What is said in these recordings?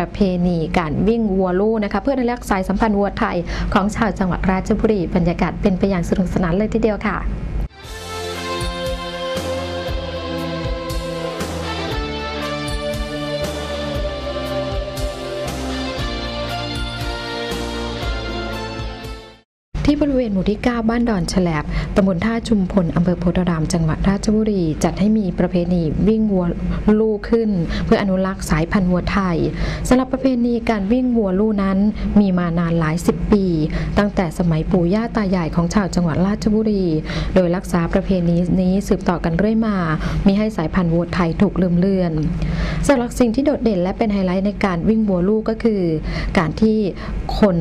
ประเพณีการวิ่งวัวลู่นะคะ เพื่ออนุรักษ์สายสัมพันธ์วัวไทยของชาวจังหวัดราชบุรีบรรยากาศเป็นไปอย่างสนุกสนานเลยทีเดียวค่ะ ที่บริเวณหมู่ที่ 9 บ้านดอนฉลบตำบลท่าชุมพลอำเภอโพธาราม จังหวัดราชบุรี จัดให้มีประเพณีวิ่งวัวลู่ขึ้น เพื่ออนุรักษ์สายพันธุ์วัวไทยสำหรับประเพณีการวิ่งวัวลู่นั้นมีมานานหลายสิบปี ตั้งแต่สมัยปู่ย่าตายายของชาวจังหวัดราชบุรี โดยรักษาประเพณีนี้สืบต่อกันเรื่อยมา มีให้สายพันธุ์วัวไทยถูกลืมเลือนสำหรับสิ่งที่โดดเด่นและเป็นไฮไลท์ในการวิ่งวัวลู่ก็คือ การที่คน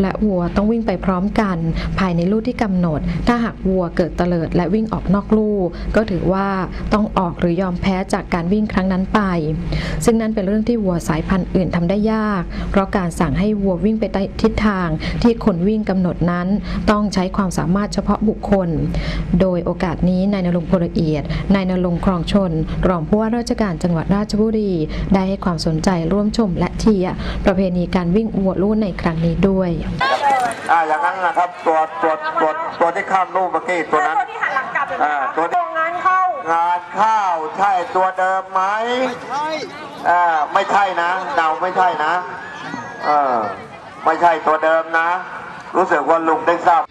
และวัวต้องวิ่งไปพร้อมกันภายในลู่ที่กำหนด ถ้าหากวัวเกิดเตลิดและวิ่งออกนอกลู่ก็ถือว่าต้องออกหรือยอมแพ้จากการวิ่งครั้งนั้นไป ซึ่งนั่นเป็นเรื่องที่วัวสายพันธุ์อื่นทำได้ยาก เพราะการสั่งให้วัววิ่งไปทิศทางที่คนวิ่งกำหนดนั้น ต้องใช้ความสามารถเฉพาะบุคคล โดยโอกาสนี้นายนรงพลละเอียดนายนรงครองชน รองผู้ว่าราชการจังหวัดราชบุรี ได้ให้ความสนใจร่วมชมและเชียประเพณีการวิ่งวัวลู่ในครั้งนี้ด้วย อ่าอย่างนั้นนะครับตัวตัวตัวตัวที่ข้ามรูปเมื่อกี้ตัวนั้น ตัวที่หันหลังกลับเลยอ่าตัวนี้โรงงานเข้างานข้าวใช่ตัวเดิมไหมอ่าไม่ใช่นะเดาไม่ใช่นะเออไม่ใช่ตัวเดิมนะ รู้สึกว่าลุงได้ทราบ